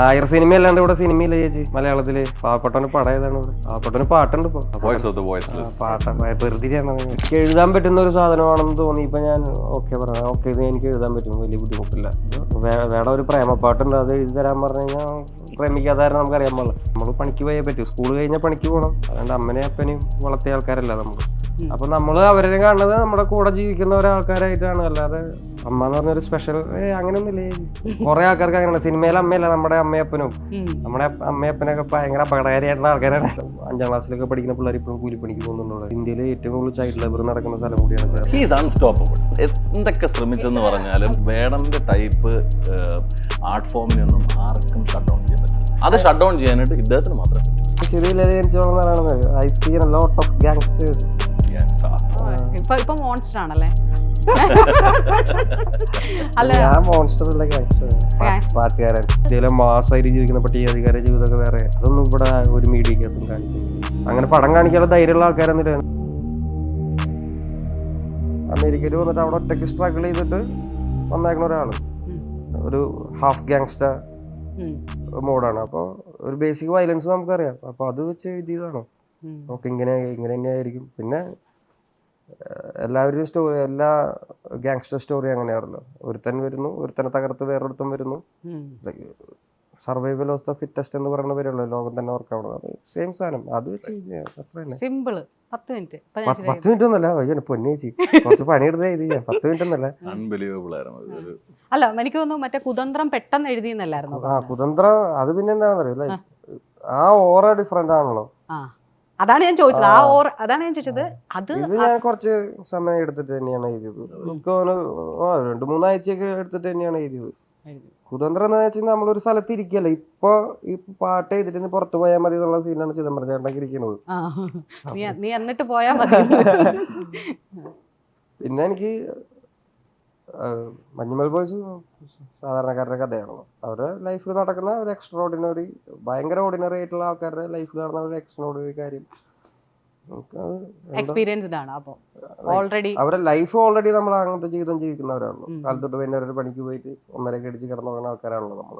ആയിര സിനിമ അല്ലാണ്ട് ഇവിടെ സിനിമയില്ല ചേച്ചി? മലയാളത്തിൽ. പാവപ്പെട്ടവന് പടം ഏതാണ് ഇവിടെ? പാവപ്പെട്ടവന് പാട്ടുണ്ട് ഇപ്പൊ. വോയിസ് ഓഫ് ദ വോയിസ്ലെസ് പാട്ട വെറുതെ ചെയ്യണം എനിക്ക് എഴുതാൻ പറ്റുന്ന ഒരു സാധനമാണെന്ന് തോന്നി. ഇപ്പൊ ഞാൻ ഓക്കെ പറയാം ഓക്കെ ഇത് എനിക്ക് എഴുതാൻ പറ്റും. വലിയ ബുദ്ധിമുട്ടില്ല. വേറെ ഒരു പ്രേമപ്പാട്ടുണ്ട്. അത് എഴുതി തരാൻ പറഞ്ഞു കഴിഞ്ഞാൽ പ്രേമിക്കാതെ നമുക്ക് അറിയാൻ പാടില്ല. നമ്മൾ പണിക്ക് പോയേ പറ്റൂ. സ്കൂൾ കഴിഞ്ഞാൽ പണിക്ക് പോകണം അതുകൊണ്ട് അമ്മനെയും അപ്പനെയും വളർത്തിയ ആൾക്കാരല്ല നമ്മൾ അപ്പൊ നമ്മൾ അവരെ കാണുന്നത് നമ്മുടെ കൂടെ ജീവിക്കുന്ന ഒരാൾക്കാരായിട്ടാണ്. അല്ലാതെ അമ്മ എന്ന് പറഞ്ഞൊരു സ്പെഷ്യൽ അങ്ങനെയൊന്നുമില്ലേ കുറെ ആൾക്കാർക്ക് അങ്ങനെ സിനിമയിലെ അമ്മയല്ല നമ്മുടെ അമ്മയപ്പനും. നമ്മുടെ അമ്മയപ്പനൊക്കെ ഭയങ്കര അപകടകാരിയായിട്ടുള്ള ആൾക്കാരാണ്. അഞ്ചാം ക്ലാസ്സിലൊക്കെ പഠിക്കുന്ന പിള്ളേർ ഇപ്പോഴും കൂലിപ്പണിക്ക് പോകുന്നുള്ളൂ ഇന്ത്യയിലെ ഏറ്റവും കൂടുതൽ ചൈൽഡ് ലേബർ നടക്കുന്ന സ്ഥലം കൂടിയാണ് ഹീസ് അൺസ്റ്റോപ്പബിൾ എന്തൊക്കെ ശ്രമിച്ചെന്ന് പറഞ്ഞാലും വേടന്റെ ടൈപ്പ് ആർട്ട് ഫോമിനൊന്നും ആർക്കും ഷട്ട് ഡൗൺ ചെയ്യാൻ പറ്റില്ല. അത് ഷട്ട് ഡൗൺ ചെയ്യാനായിട്ട് ഇദ്ദേഹത്തിന് മാത്രമേ പറ്റൂ. ചെറിയ ജനിച്ചോളെന്നാണ് I see lot of gangsters gangster. ഇപ്പൊ ഇപ്പൊ മോൺസ്റ്റർ ആണല്ലേ? പാട്ടുകാരൻ. ഇന്ത്യയിലെ മാസമായിട്ട് ജീവിക്കുന്ന പട്ടികാധികാര ജീവിതമൊക്കെ വേറെ. അതൊന്നും ഇവിടെ ഒരു മീഡിയക്കകത്തും കാണിക്കുന്നില്ല അങ്ങനെ പടം കാണിക്കാനുള്ള ധൈര്യമുള്ള ആൾക്കാരൊന്നുമില്ല അമേരിക്കയിൽ വന്നിട്ട് അവിടെ ഒറ്റയ്ക്ക് സ്ട്രഗിൾ ചെയ്തിട്ട് വന്നേക്കണ ഒരാൾ. ഒരു ഹാഫ് ഗാങ്സ്റ്റർ മോഡാണ്. അപ്പോൾ ഒരു ബേസിക് വയലൻസ് നമുക്കറിയാം. അപ്പോൾ അത് വെച്ച് എഴുതിയതാണ്. ഉം. നമുക്ക് ഇങ്ങനെ ഇങ്ങനെ തന്നെയായിരിക്കും. പിന്നെ എല്ലാവരും സ്റ്റോറി എല്ലാ ഗാങ്സ്റ്റർ സ്റ്റോറി അങ്ങനെയാണല്ലോ. ഒരുത്തൻ വരുന്നു ഒരുത്തനെ തകർത്ത് വേറൊരുത്തൻ വരുന്നു. സർവൈവൽ ഓഫ് ദ ഫിറ്റസ്റ്റ് എന്ന് പറയുന്ന പേരുള്ളൂ ലോകം തന്നെ ഓർക്കാവണം അത് സെയിം സാധനം. അത് സിമ്പിൾ പത്ത് മിനിറ്റ് പത്ത് മിനിറ്റ് ഒന്നല്ല. അയ്യോ പൊന്നേച്ചി കുറച്ച് പണിയെടുത്തേ ഇത് ചെയ്യാം പത്ത് മിനിറ്റ് ഒന്നല്ല. അൺബിലീവബിൾ ആയിരുന്നു. അല്ല എനിക്ക് തോന്നുന്നു മറ്റേ കുതന്ത്രം പെട്ടെന്ന് എഴുതിയെന്നല്ലായിരുന്നു? ആ കുതന്ത്രം അത് പിന്നെ എന്താണെന്ന് അറിയില്ല ആ. ഓറ ഡിഫറെന്റ് ആണല്ലോ. ആ. അതാണ് ഞാൻ ചോദിച്ചത്. ആ ഓർ അതാണ് ഞാൻ ചോദിച്ചത്. അത് ഞാൻ കുറച്ച് സമയം എടുത്തിട്ട് തന്നെയാണ് എഴുതിയത് എനിക്ക് ആ രണ്ട് മൂന്നാഴ്ചയൊക്കെ എടുത്തിട്ട് തന്നെയാണ് എഴുതിയത് എഴുതി. കുതന്ത്രം എന്ന് വെച്ചാൽ നമ്മളൊരു സ്ഥലത്ത് ഇരിക്കല്ല ഇപ്പൊ ഈ പാട്ട് എഴുതിട്ട് പുറത്തു പുറത്ത് പോയാൽ മതി എന്നുള്ള സീനാണ് ചിദംബരം ചേട്ടനൊക്കെ ഇരിക്കുന്നത് നീ നീ എന്നിട്ട് പോയാ മതി. പിന്നെ എനിക്ക് മഞ്ഞുമൽ ബോയ്സ് സാധാരണക്കാരുടെ കഥയാണല്ലോ. അവരുടെ ലൈഫിൽ നടക്കുന്ന ഒരു എക്സ്ട്രാ ഓർഡിനറി ഭയങ്കര ഓർഡിനറി ആയിട്ടുള്ള ആൾക്കാരുടെ ലൈഫിൽ നടന്ന ഒരു എക്സ്ട്രാ ഓർഡിനറി കാര്യം എക്സ്പീരിയൻസ്ഡ് ആണ് ഓൾറെഡി അവരുടെ ലൈഫ് ഓൾറെഡി നമ്മൾ അങ്ങനത്തെ ജീവിതം ജീവിക്കുന്നവരാണല്ലോ. കാലത്തോട്ട് കാലത്തൊട്ട് പിന്നെ ഒരു പണിക്ക് പോയിട്ട് ഒന്നരക്ക് അടിച്ച് കിടന്നു പോകുന്ന ആൾക്കാരാണല്ലോ നമ്മൾ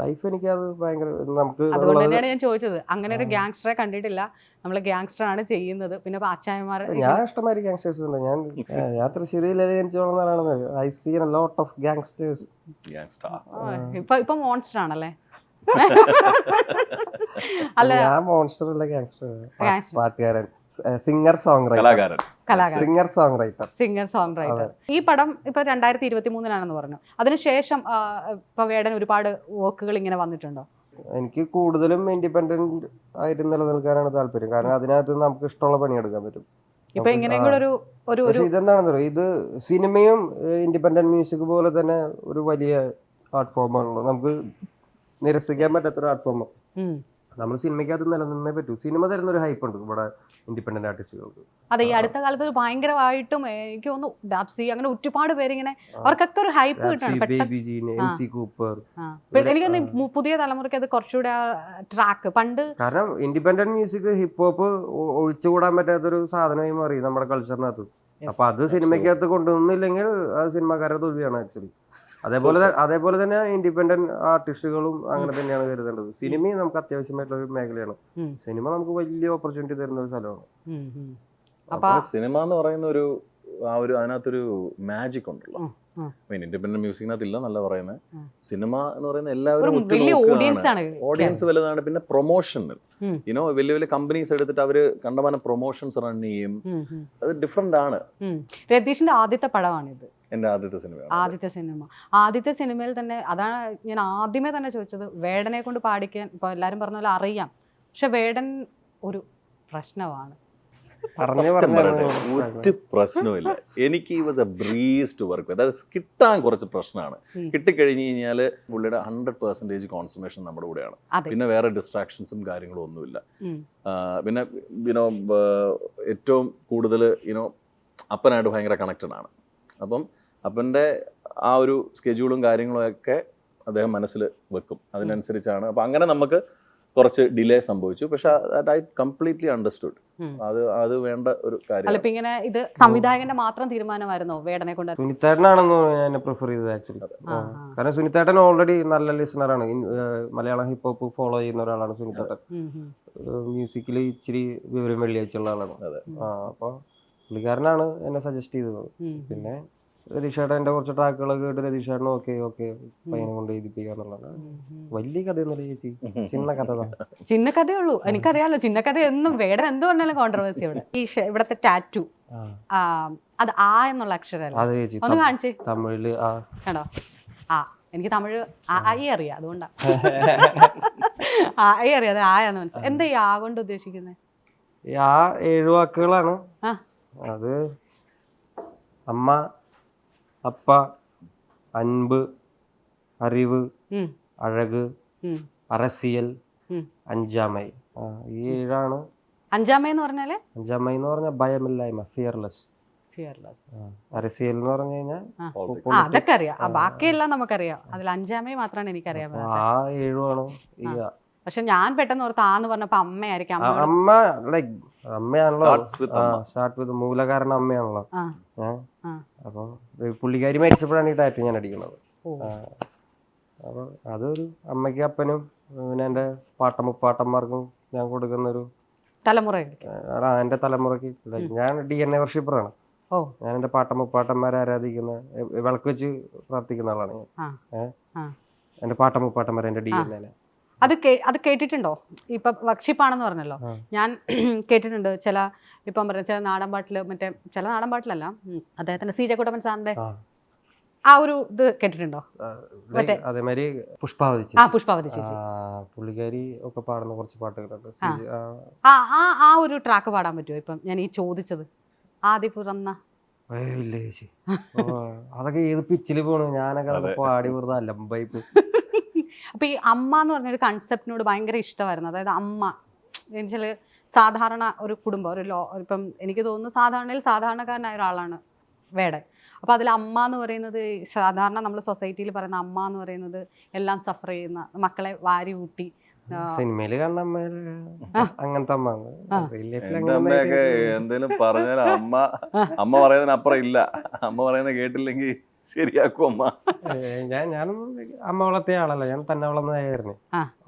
ലൈഫ് എനിക്ക് അത് ഭയങ്കര നമുക്ക് അതുകൊണ്ട് തന്നെയാണ് ഞാൻ ചോദിച്ചത്. അങ്ങനെ ഒരു ഗ്യാങ്സ്റ്ററെ കണ്ടിട്ടില്ല. നമ്മൾ ഗ്യാങ്സ്റ്റർ ആണ് ചെയ്യുന്നത്. പിന്നെ അച്ചായന്മാർ ഞാൻ ഇഷ്ടമാതിരി ഗാങ്സ്റ്റേഴ്സ് ഉണ്ട്. ഞാൻ ഞാൻ തൃശ്ശൂരിൽ ജനിച്ചോളെന്നാണ് I see lot of gangsters. ഇപ്പൊ ഇപ്പൊ മോൺസ്റ്റർ ആണല്ലേ? അല്ല. ഞാൻ മോൺസ്റ്റർ അല്ല ഗാങ്സ്റ്റർ. പാട്ടുകാരൻ. സിംഗർ സോങ് റൈറ്റർ കലാകാരൻ. Singer songwriter singer songwriter ഈ പടം ഇപ്പൊ രണ്ടായിരത്തി ഇരുപത്തി മൂന്നിലാണെന്ന് പറഞ്ഞു. അതിനുശേഷം ഇപ്പൊ വേടൻ ഒരുപാട് വർക്കുകൾ ഇങ്ങനെ വന്നിട്ടുണ്ടോ? എനിക്ക് കൂടുതലും ഇൻഡിപെൻഡന്റ് ആയിട്ട് നിലനിൽക്കാനാണ് താല്പര്യം. കാരണം അതിനകത്ത് നമുക്ക് ഇഷ്ടമുള്ള പണിയെടുക്കാൻ പറ്റും. ഇപ്പൊ നമുക്ക് ഇങ്ങനെയും കൂടെ ഒരു ഒരു പക്ഷെ ഇതെന്താണെന്ന് പറയുക ഇത് സിനിമയും ഇൻഡിപെൻഡന്റ് മ്യൂസിക് പോലെ തന്നെ ഒരു വലിയ ആർട്ട് ഫോമാണല്ലോ നമുക്ക് നിരസിക്കാൻ പറ്റാത്തൊരു ആർട്ട് ഫോമാണ്. നമ്മൾ സിനിമയ്ക്കകത്ത് നിലനിന്നേ പറ്റൂ. സിനിമ തരുന്ന ഒരു ഹൈപ്പ് ഉണ്ട് ഇവിടെ ഇൻഡിപെൻഡന്റ് ആർട്ടിസ്റ്റുകൾക്ക് അതെ ഈ അടുത്ത കാലത്ത് ഭയങ്കരമായിട്ടും എനിക്ക് തോന്നുന്നു ഡാപ്സി അങ്ങനെ ഒരുപാട് പേരിങ്ങനെ അവർക്കൊക്കെ ഒരു ഹൈപ്പ് കിട്ടണം. കൂപ്പർ. എനിക്ക് പുതിയ തലമുറയ്ക്ക് അത് കുറച്ചുകൂടെ ട്രാക്ക് പണ്ട് കാരണം ഇൻഡിപെൻഡന്റ് മ്യൂസിക് ഹിപ്പ് ഹോപ്പ് ഒഴിച്ചുകൂടാൻ പറ്റാത്തൊരു സാധനമായി മാറി നമ്മുടെ കൾച്ചറിനകത്ത് അപ്പൊ അത് സിനിമയ്ക്കകത്ത് കൊണ്ടുവന്നില്ലെങ്കിൽ അത് സിനിമാക്കാരുടെ തോൽവിയാണ് ആക്ച്വലി അതേപോലെ അതേപോലെ തന്നെ ഇൻഡിപെൻഡന്റ് ആർട്ടിസ്റ്റുകളും അങ്ങനെ തന്നെയാണ് കരുതേണ്ടത്. സിനിമയും നമുക്ക് അത്യാവശ്യമായിട്ടുള്ള ഒരു മേഖലയാണ്. സിനിമ നമുക്ക് വലിയ ഓപ്പർച്യൂണിറ്റി തരുന്ന ഒരു സ്ഥലമാണ്. അപ്പൊ സിനിമ എന്ന് പറയുന്ന ഒരു ആ ഒരു അതിനകത്തൊരു മാജിക് ഉണ്ടല്ലോ. മീൻ ഇൻഡിപെൻഡന്റ് മ്യൂസിക്കിനകത്ത് ഇല്ല നല്ല പറയുന്നത് സിനിമ എന്ന് പറയുന്ന ഒരു എല്ലാവരും വലിയ ഓഡിയൻസ് ആണ്. ഓഡിയൻസ് വലുതാണ് പിന്നെ പ്രൊമോഷൻ ഇനോ വലിയ വലിയ കമ്പനീസ് എടുത്തിട്ട് അവർ കണ്ടമാനം പ്രൊമോഷൻസ് റൺ ചെയ്യും. അത് ഡിഫറെന്റ് ആണ്. രതീഷിന്റെ ആദ്യത്തെ പടമാണിത്. എന്റെ ആദ്യത്തെ സിനിമ ആദ്യത്തെ സിനിമ. ആദ്യത്തെ സിനിമയിൽ തന്നെ അതാണ് ഞാൻ ആദ്യമേ തന്നെ ചോദിച്ചത് വേടനെ കൊണ്ട് പാടിക്കാൻ ഇപ്പൊ എല്ലാവരും പറഞ്ഞ പോലെ അറിയാം. പക്ഷെ വേടൻ ഒരു പ്രശ്നമാണ്. ഒരു പ്രശ്നമില്ല എനിക്ക് was a breeze to work അതായത് കിട്ടാൻ കുറച്ച് പ്രശ്നമാണ്. കിട്ടിക്കഴിഞ്ഞ് കഴിഞ്ഞാൽ പുള്ളിയുടെ ഹൺഡ്രഡ് പെർസെന്റേജ് കോൺസെൻട്രേഷൻ നമ്മുടെ കൂടെയാണ്. പിന്നെ വേറെ ഡിസ്ട്രാക്ഷൻസും കാര്യങ്ങളും ഒന്നുമില്ല. പിന്നെ യുനോ ഏറ്റവും കൂടുതൽ യുനോ അപ്പനായിട്ട് ഭയങ്കര കണക്റ്റഡ് ആണ്. അപ്പം അപ്പന്റെ ആ ഒരു സ്കെഡ്യൂളും കാര്യങ്ങളും ഒക്കെ അദ്ദേഹം മനസ്സിൽ വെക്കും. അതിനനുസരിച്ചാണ്. അപ്പം അങ്ങനെ നമുക്ക് കുറച്ച് ഡിലേ സംഭവിച്ചു. പക്ഷെ ഐ കംപ്ലീറ്റ്ലി അണ്ടർസ്റ്റുഡ്. അത് അത് വേണ്ട ഒരു കാര്യം അല്ല ഇങ്ങനെ ഇത് സംവിധായകന്റെ മാത്രം തീരുമാനമായിരുന്നോ വേടനെ കൊണ്ട്? സുനിത്തേട്ടനാണെന്ന് ഞാൻ പ്രിഫർ ചെയ്തത് ആക്ച്വലി. കാരണം സുനിത്തേട്ടൻ ഓൾറെഡി നല്ല ലിസണർ ആണ് മലയാളം ഹിപ്പ് ഹോപ്പ് ഫോളോ ചെയ്യുന്ന ഒരാളാണ് സുനിത്തേട്ടൻ. മ്യൂസിക്കിൽ. ഇച്ചിരി വിവരം വെള്ളിയാഴ്ചയുള്ള ആളാണ്. അതെ. ആ അപ്പോൾ പുള്ളിക്കാരനാണ് എന്നെ സജസ്റ്റ് ചെയ്തത്. പിന്നെ രതീഷേട്ടൻ എന്റെ കുറച്ച് ട്രാക്കുകളൊക്കെ കേട്ട് രതീഷേട്ടൻ ഓക്കെ ഓക്കെ പയ്യനെ കൊണ്ട് എഴുതിപ്പിക്കാന്നുള്ളതാണ്. വലിയ കഥയൊന്നുമില്ല ചേച്ചി. ചിന്ന കഥ ചിന്ന കഥയേ ഉള്ളൂ എനിക്കറിയാലോ ചിന്ന കഥ എന്നും വേടൻ എന്ത് പറഞ്ഞാലും കോൺട്രവേഴ്സി ഇവിടെ. ഈ ഇവിടത്തെ ടാറ്റു ആ. അത് ആ എന്നുള്ള അക്ഷരമല്ല ഒന്ന് കാണിച്ചേ. തമിഴിൽ ആ. കണ്ടോ? ആ എനിക്ക് തമിഴ് ആ ഐ അറിയാം അതുകൊണ്ടാ. ആ ഐ അറിയാം അത് ആയാന്ന് മനസ്സിലായി. എന്താ ഈ ആ കൊണ്ട് ഉദ്ദേശിക്കുന്നത് ആ ഏഴ് വാക്കുകളാണ്. ആ. അത് അമ്മ അപ്പ അൻപ് അറിവ് അഴക് അറസിയൽ. അഞ്ചാമൈ. ഈ ഏഴാണ്. അഞ്ചാമെന്ന് പറഞ്ഞാൽ? അഞ്ചാമൈ എന്ന് പറഞ്ഞാൽ ഭയമില്ലായ്മ ഫിയർലെസ് ഫിയർലെസ് അരസിയൽ എന്ന് പറഞ്ഞു കഴിഞ്ഞാൽ ആ. അതൊക്കെ അറിയാം. ബാക്കിയെല്ലാം നമുക്കറിയാം. അതിൽ അഞ്ചാമേ മാത്രമാണ് എനിക്കറിയാൻ ആ ഏഴുമാണ്. പക്ഷെ ഞാൻ പെട്ടെന്ന് ഓർത്ത് ആന്ന് പറഞ്ഞപ്പോ അമ്മയായിരിക്കും അമ്മ അമ്മ ലൈക്ക് അമ്മയാണല്ലോ. Start with മൂലകാരണം അമ്മയാണല്ലോ. അപ്പൊ ആ. അപ്പോൾ പുള്ളിക്കാരി മരിച്ചപ്പോഴാണ് ഈ ടാറ്റു ഞാൻ അടിക്കുന്നത്. അപ്പോൾ അതൊരു അമ്മയ്ക്കും അപ്പനും പിന്നെ എന്റെ പാട്ടമുപ്പാട്ടന്മാർക്കും ഞാൻ കൊടുക്കുന്നൊരു തലമുറ ആ, എന്റെ തലമുറയ്ക്ക് ഞാൻ ഡി എൻ എ വർഷിപ്പറാണ് ഞാൻ എന്റെ പാട്ടമുപ്പാട്ടന്മാരെ ആരാധിക്കുന്ന വിളക്ക് വെച്ച് പ്രാർത്ഥിക്കുന്ന ആളാണ് ഞാൻ. ഏഹ് എന്റെ പാട്ടമുപ്പാട്ടന്മാരെ എന്റെ ഡി എൻ എനെ അത് അത് കേട്ടിട്ടുണ്ടോ? ഇപ്പം വക്ഷിപ്പാണെന്ന് പറഞ്ഞല്ലോ. ഞാൻ കേട്ടിട്ടുണ്ട് ചില ഇപ്പം പറഞ്ഞ ചില നാടൻ പാട്ടിൽ മറ്റേ ചില നാടൻ പാട്ടിലല്ല അദ്ദേഹത്തിന്റെ സി. ജക്കുട്ടപ്പൻ സാറിന്റെ ആ. ആ ഒരു ഇത് കേട്ടിട്ടുണ്ടോ? ആ, like അതേമാതിരി പുഷ്പാവതി ആ ചേച്ചി. പുഷ്പാവതി ആ, പുള്ളിക്കാരി ഒക്കെ പാടുന്ന കുറച്ച് പാട്ടുകളുണ്ട് ആ. ആ, ഒരു ട്രാക്ക് പാടാൻ പറ്റുമോ? ഇപ്പം ഞാൻ ഈ ചോദിച്ചത്. ആദ്യ പിറന്ന അതൊക്കെ ഏത് പിച്ചിൽ പോണു? ഞാനൊക്കെ അതൊക്കെ പാടി വെറുതെ അലമ്പായിപ്പ് അപ്പൊ ഈ അമ്മ എന്ന് പറഞ്ഞൊരു കൺസെപ്റ്റിനോട് ഭയങ്കര ഇഷ്ടമായിരുന്നു. അതായത് അമ്മ. എന്നുവെച്ചാൽ സാധാരണ ഒരു കുടുംബം ഒരു ലോ ഇപ്പം എനിക്ക് തോന്നുന്നു സാധാരണയിൽ സാധാരണക്കാരനായ ഒരാളാണ് വേടൻ. അപ്പോൾ അതിൽ അമ്മ എന്ന് പറയുന്നത് സാധാരണ നമ്മൾ സൊസൈറ്റിയിൽ പറയുന്ന അമ്മ എന്ന് പറയുന്നത് എല്ലാം സഫർ ചെയ്യുന്ന മക്കളെ വാരി ഊട്ടി. സിനിമയിൽ കാണുന്ന അമ്മ അങ്ങനത്തെ എന്റെ പറഞ്ഞാൽ അമ്മ അമ്മ പറയുന്നതിനപ്പുറം ഇല്ല. അമ്മ പറയുന്ന കേട്ടില്ലെങ്കിൽ ശരിയാക്കും അമ്മ ഞാൻ ഞാനൊന്നും അമ്മ വളർത്തിയ ആളല്ല. ഞാൻ തന്നെ വളർന്നതായിരുന്നു.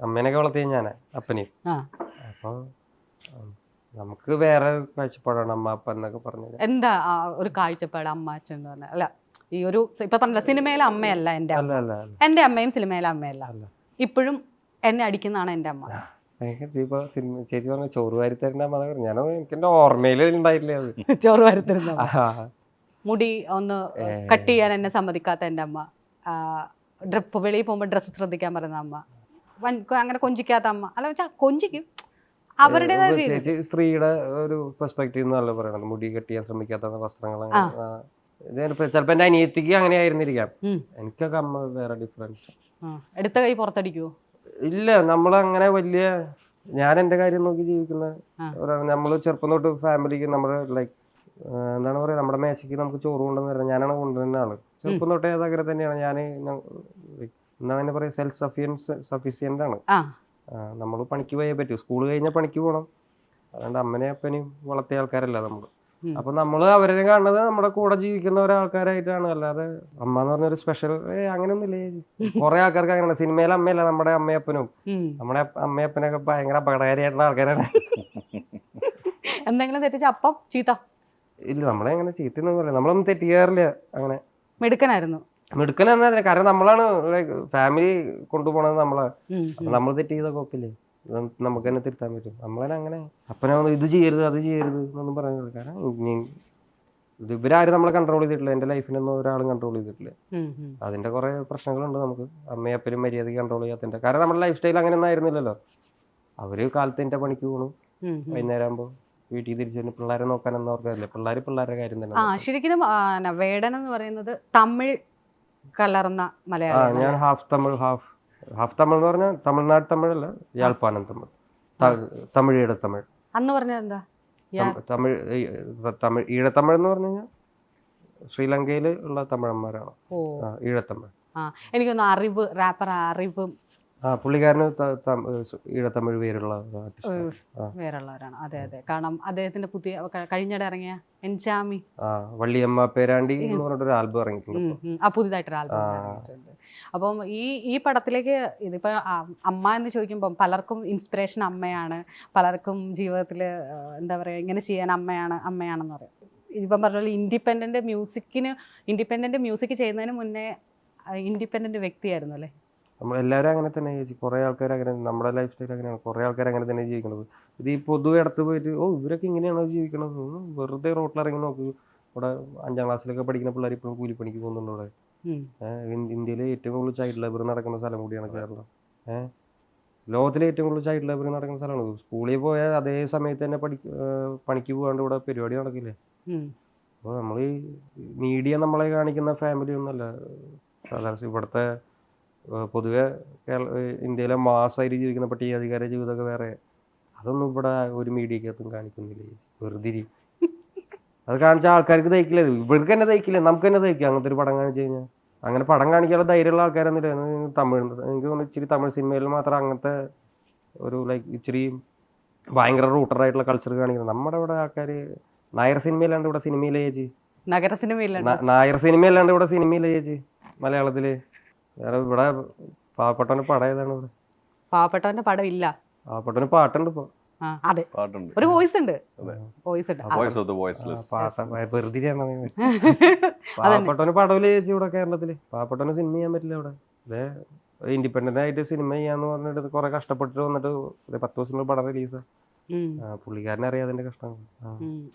അമ്മേനൊക്കെ വളർത്തിയ ഞാനാ അപ്പനെ. അപ്പൊ നമുക്ക് വേറെ കാഴ്ചപ്പാടാണ് അമ്മ അപ്പ എന്നൊക്കെ പറഞ്ഞത്. എന്താ ഒരു കാഴ്ചപ്പാട് അമ്മ അച്ഛൻ എന്ന് പറഞ്ഞാൽ? അല്ല ഈ ഒരു ഇപ്പൊ പറഞ്ഞില്ല സിനിമയിലെ അമ്മയല്ല എന്റെ എന്റെ അമ്മയും സിനിമയിലെ അമ്മയല്ല. ഇപ്പോഴും എന്നെ അടിക്കുന്നതാണ് എന്റെ അമ്മ. എനിക്ക് ഇപ്പൊ സിനിമ ചേച്ചി പറഞ്ഞ ചോറ് വാരി തരുന്ന അമ്മ പറഞ്ഞു. ഞാൻ എനിക്ക് എന്റെ ഓർമ്മയിൽ ഉണ്ടായിട്ടില്ല ചോറ് വാരി ആ, മുടി ഒന്ന് കട്ട് ചെയ്യാൻ എന്നെ സമ്മതിക്കാത്ത എന്റെ അമ്മ. ഡ്രിപ്പ് വെളിയിൽ പോകുമ്പോൾ ഡ്രസ്സ് ശ്രദ്ധിക്കാൻ പറയുന്ന അമ്മ. അങ്ങനെ കൊഞ്ചിക്കാത്ത അമ്മ. അല്ല വെച്ചാൽ കൊഞ്ചിക്കും. അവരുടേതായ ചേച്ചി സ്ത്രീയുടെ ഒരു പെർസ്പെക്റ്റീവ് എന്നല്ല പറയണത് മുടി കെട്ടിയാൻ ശ്രമിക്കാത്ത വസ്ത്രങ്ങൾ. ചിലപ്പോ എന്റെ അനിയത്തിക്ക് അങ്ങനെ ആയിരുന്നിരിക്കാം. എനിക്കൊക്കെ അമ്മ വേറെ ഡിഫറൻസ് എടുത്ത കൈ പുറത്തടിക്കുവോ? ഇല്ല നമ്മൾ അങ്ങനെ വലിയ ഞാൻ എന്റെ കാര്യം നോക്കി ജീവിക്കുന്ന. നമ്മൾ ചെറുപ്പം തൊട്ട് ഫാമിലിക്ക് നമ്മുടെ ലൈക്ക് എന്താണ് പറയുക നമ്മുടെ മേശയ്ക്ക് നമുക്ക് ചോറ് കൊണ്ടുവന്ന് തരാം. ഞാനാണ് കൊണ്ടുവരുന്ന ആൾ. ചെറുപ്പം തൊട്ടേ അതങ്ങനെ തന്നെയാണ്. ഞാൻ എന്താണ് അതിനെ പറയാ സെൽഫ് സഫിയൻസ് സഫീഷ്യന്റ് ആണ് നമ്മൾ പണിക്ക് പോയേ പറ്റൂ. സ്കൂൾ കഴിഞ്ഞാൽ പണിക്ക് പോകണം അതുകൊണ്ട് അമ്മനെയും അപ്പനെയും വളർത്തിയ ആൾക്കാരല്ല നമ്മൾ. അപ്പൊ നമ്മൾ അവരെ കാണുന്നത് നമ്മുടെ കൂടെ ജീവിക്കുന്ന ഒരാൾക്കാരായിട്ടാണ് അല്ലാതെ അമ്മ എന്ന് പറഞ്ഞൊരു സ്പെഷ്യൽ ഏ അങ്ങനെയൊന്നുമില്ലേ കുറെ ആൾക്കാർക്ക് അങ്ങനെ സിനിമയിലെ അമ്മയല്ല നമ്മുടെ അമ്മയപ്പനും. നമ്മുടെ അമ്മയപ്പനൊക്കെ ഭയങ്കര അപകടകാരിയായിട്ടുള്ള ആൾക്കാരാണ്. എന്തെങ്കിലും തെറ്റിച്ച അപ്പം ചീത്ത. ഇല്ല നമ്മളെ അങ്ങനെ ചീത്തൊന്നുമില്ല നമ്മളൊന്നും തെറ്റിയാറില്ല അങ്ങനെ. മിടുക്കനായിരുന്നു. മിടുക്കൻ എന്നാ കാരണം നമ്മളാണ് ഫാമിലി കൊണ്ടുപോണത് നമ്മളെ. നമ്മൾ തെറ്റ് ചെയ്ത കുഴപ്പമില്ലേ നമുക്ക് തന്നെ തിരുത്താൻ പറ്റും. നമ്മളെ അങ്ങനെ. അപ്പനെ ഇത് ചെയ്യരുത് അത് ചെയ്യരുത് എന്നൊന്നും പറയുന്നത് കാരണം ഇവരാരും നമ്മളെ കൺട്രോൾ ചെയ്തിട്ടില്ല. എന്റെ ലൈഫിനൊന്നും ഒരാളും കൺട്രോൾ ചെയ്തിട്ടില്ല. അതിന്റെ കുറെ പ്രശ്നങ്ങളുണ്ട് നമുക്ക്. അമ്മയും അപ്പനും മര്യാദയ്ക്ക് കൺട്രോൾ ചെയ്യാത്തതിന്റെ കാരണം നമ്മുടെ ലൈഫ് സ്റ്റൈൽ അങ്ങനെ ഒന്നും ആയിരുന്നില്ലല്ലോ. അവർ കാലത്ത് എന്റെ പണിക്ക് പോകണം ഉം. വൈകുന്നേരം ആകുമ്പോൾ വീട്ടിൽ തിരിച്ചു വന്ന് പിള്ളേരെ നോക്കാനൊന്നും ഓർക്കാറില്ലേ. പിള്ളേർ പിള്ളേരുടെ കാര്യം തന്നെ ആ ശരിക്കും ആ, ന- വേടൻ എന്ന് പറയുന്നത് തമിഴ് കലർന്ന മലയാളം ഞാൻ half Tamil half half Tamil എന്ന് പറഞ്ഞാൽ തമിഴ്നാട് തമിഴല്ല യാழ்പ്പാണം തമിഴ്. തമിഴ് ഈഴത്തമിഴ് അന്ന് പറഞ്ഞത് എന്താ തമിഴ് തമിഴ് ഈഴത്തമിഴ് എന്ന് പറഞ്ഞു കഴിഞ്ഞാൽ ശ്രീലങ്കയിൽ ഉള്ള തമിഴന്മാരാണ്. ഈഴത്തമിഴ് ആ എനിക്കൊന്ന് അറിവ് റാപ്പർ അറിവും ആ പുള്ളിക്കാരന് ഈഴത്തമിഴ് പേരുള്ള പേരുള്ളവരാണ്. അതെ അതെ. കാരണം അദ്ദേഹത്തിന്റെ പുതിയ കഴിഞ്ഞിടെ ഇറങ്ങിയ എൻചാമി. വള്ളിയമ്മ പേരാണ്ടി എന്ന് പറഞ്ഞിട്ടൊരു ആൽബം ഇറങ്ങിയിട്ടുണ്ട്. ആ പുതിയതായിട്ടൊരു ആൽബം. ഇറങ്ങിയിട്ടുണ്ട്. അപ്പം ഈ ഈ പടത്തിലേക്ക് ഇതിപ്പോ അമ്മ എന്ന് ചോദിക്കുമ്പോൾ പലർക്കും ഇൻസ്പിറേഷൻ അമ്മയാണ്. പലർക്കും ജീവിതത്തിൽ എന്താ പറയുക ഇങ്ങനെ ചെയ്യാൻ അമ്മയാണ് അമ്മയാണെന്ന് പറയും. ഇപ്പം പറഞ്ഞ പോലെ ഇൻഡിപെൻഡന്റ് മ്യൂസിക്കിന് ഇൻഡിപെൻഡന്റ് മ്യൂസിക് ചെയ്യുന്നതിന് മുന്നേ ഇൻഡിപെൻഡന്റ് വ്യക്തിയായിരുന്നു അല്ലേ? നമ്മൾ എല്ലാവരും അങ്ങനെ തന്നെ ചേച്ചി കുറേ ആൾക്കാർ അങ്ങനെ നമ്മുടെ ലൈഫ് സ്റ്റൈൽ അങ്ങനെയാണ്. കുറേ ആൾക്കാർ അങ്ങനെ തന്നെ ജീവിക്കുന്നത്. ഇത് ഈ പൊതുവെ അടുത്ത് പോയിട്ട് ഓ ഇവരൊക്കെ ഇങ്ങനെയാണോ ജീവിക്കണത്? വെറുതെ റോട്ടിലിറങ്ങി നോക്ക്. ഇവിടെ അഞ്ചാം ക്ലാസ്സിലൊക്കെ പഠിക്കുന്ന പിള്ളേർ ഇപ്പോഴും കൂലിപ്പണിക്ക് പോകുന്നുണ്ട് ഇവിടെ. ഇന്ത്യയിലെ ഏറ്റവും കൂടുതൽ ചൈൽഡ് ലേബർ നടക്കുന്ന സ്ഥലം കൂടിയാണ് കേരളം. ഏഹ് ലോകത്തിലെ ഏറ്റവും കൂടുതൽ ചൈൽഡ് ലേബർ നടക്കുന്ന സ്ഥലമാണ് സ്കൂളിൽ പോയാൽ അതേ സമയത്ത് തന്നെ പഠി പണിക്ക് പോകാണ്ട് ഇവിടെ പരിപാടി നടക്കില്ലേ? അപ്പോൾ നമ്മൾ ഈ മീഡിയ നമ്മളെ കാണിക്കുന്ന ഫാമിലി ഒന്നുമല്ല. ഇവിടുത്തെ പൊതുവെ കേരള ഇന്ത്യയിലെ മാസമായിട്ട് ജീവിക്കുന്ന പട്ടികാധികാര ജീവിതമൊക്കെ വേറെ. അതൊന്നും ഇവിടെ ഒരു മീഡിയക്കകത്തും കാണിക്കുന്നില്ല. വെറുതെ അത് കാണിച്ച ആൾക്കാർക്ക് തയ്ക്കില്ല ഇവർക്ക് തന്നെ തയ്ക്കില്ല നമുക്ക് തന്നെ തയ്ക്കാം അങ്ങനത്തെ ഒരു പടം കാണിച്ചു കഴിഞ്ഞാൽ അങ്ങനെ പടം കാണിക്കാനുള്ള ധൈര്യമുള്ള ആൾക്കാരൊന്നുമില്ല. തമിഴ് എനിക്ക് തോന്നുന്നു ഇച്ചിരി തമിഴ് സിനിമയിൽ മാത്രം അങ്ങനത്തെ ഒരു ലൈക്ക് ഇച്ചിരി ഭയങ്കര റൂട്ടറായിട്ടുള്ള കൾച്ചർ കാണിക്കുന്നത്. നമ്മുടെ ഇവിടെ ആൾക്കാർ നായർ സിനിമയിലാണ്ട് ഇവിടെ സിനിമയിലേ ചേച്ചി. നഗര സിനിമയിലാണ്ട്? നായർ സിനിമയിലാണ്ട് ഇവിടെ സിനിമയിലേ ചേച്ചി. മലയാളത്തിൽ. വേറെ ഇവിടെ പാവപ്പെട്ടവന്റെ പടം ഏതാണ്? ഇവിടെ പാവപ്പെട്ടവന്റെ പടം ഇല്ല. പാവപ്പെട്ടവന് പാട്ടുണ്ട് ഇപ്പൊ. ആ, അതെ. പാട്ടുണ്ട്. ഒരു വോയിസ് ഉണ്ട്. അതെ. വോയിസ് ഉണ്ട്. വോയിസ് ഓഫ് ദ വോയിസ്ലെസ് പാട്ട വെറുതെയാണ് അതന്നെ. പാവപ്പെട്ടവന് പടവില്ല ചേച്ചി ഇവിടെ കേരളത്തിൽ. പാവപ്പെട്ടവന് സിനിമ ചെയ്യാൻ പറ്റില്ല ഇവിടെ ഇതേ ഇൻഡിപെൻഡന്റ് ആയിട്ട് സിനിമ ചെയ്യാന്ന് പറഞ്ഞിട്ട് കുറെ കഷ്ടപ്പെട്ടിട്ട് വന്നിട്ട് ദേ പത്ത് ദിവസത്തിനുള്ള പടം റിലീസാ ഉം. പുള്ളിക്കാരനെ അറിയാം അതിന്റെ കഷ്ടം ഉം.